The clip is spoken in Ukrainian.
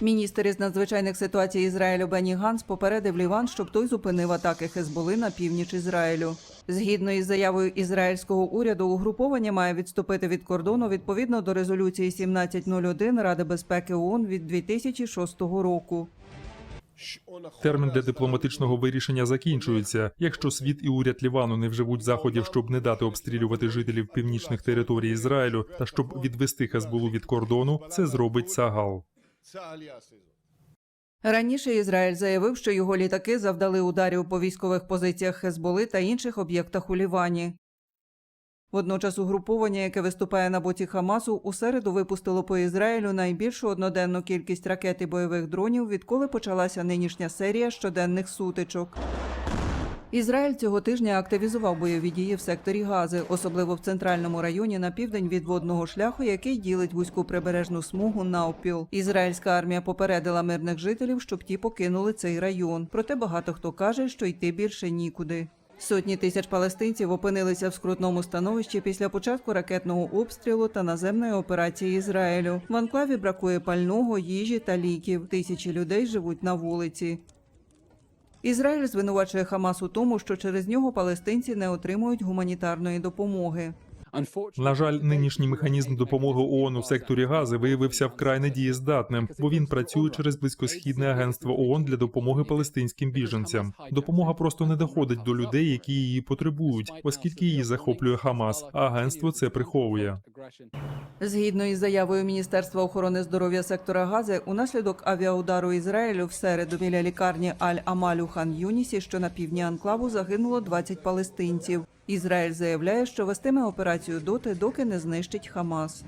Міністр із надзвичайних ситуацій Ізраїлю Бені Ганс попередив Ліван, щоб той зупинив атаки Хезболи на північ Ізраїлю. Згідно із заявою ізраїльського уряду, угруповання має відступити від кордону відповідно до резолюції 1701 Ради безпеки ООН від 2006 року. Термін для дипломатичного вирішення закінчується. Якщо світ і уряд Лівану не вживуть заходів, щоб не дати обстрілювати жителів північних територій Ізраїлю та щоб відвести Хезболу від кордону, це зробить Сагал. Раніше Ізраїль заявив, що його літаки завдали ударів по військових позиціях Хезболи та інших об'єктах у Лівані. Водночас угруповання, яке виступає на боці Хамасу, у середу випустило по Ізраїлю найбільшу одноденну кількість ракет і бойових дронів, відколи почалася нинішня серія щоденних сутичок. Ізраїль цього тижня активізував бойові дії в секторі Гази, особливо в центральному районі на південь від водного шляху, який ділить вузьку прибережну смугу навпіл. Ізраїльська армія попередила мирних жителів, щоб ті покинули цей район. Проте багато хто каже, що йти більше нікуди. Сотні тисяч палестинців опинилися в скрутному становищі після початку ракетного обстрілу та наземної операції Ізраїлю. В анклаві бракує пального, їжі та ліків. Тисячі людей живуть на вулиці. Ізраїль звинувачує Хамас у тому, що через нього палестинці не отримують гуманітарної допомоги. На жаль, нинішній механізм допомоги ООН у секторі Гази виявився вкрай недієздатним, бо він працює через близькосхідне агентство ООН для допомоги палестинським біженцям. Допомога просто не доходить до людей, які її потребують, оскільки її захоплює Хамас, а агентство це приховує. Згідно із заявою Міністерства охорони здоров'я сектора Гази, унаслідок авіаудару Ізраїлю в середу біля лікарні Аль-Амалю хан Юнісі, що на півдні анклаву, загинуло 20 палестинців. Ізраїль заявляє, що вестиме операцію доти, доки не знищить Хамас.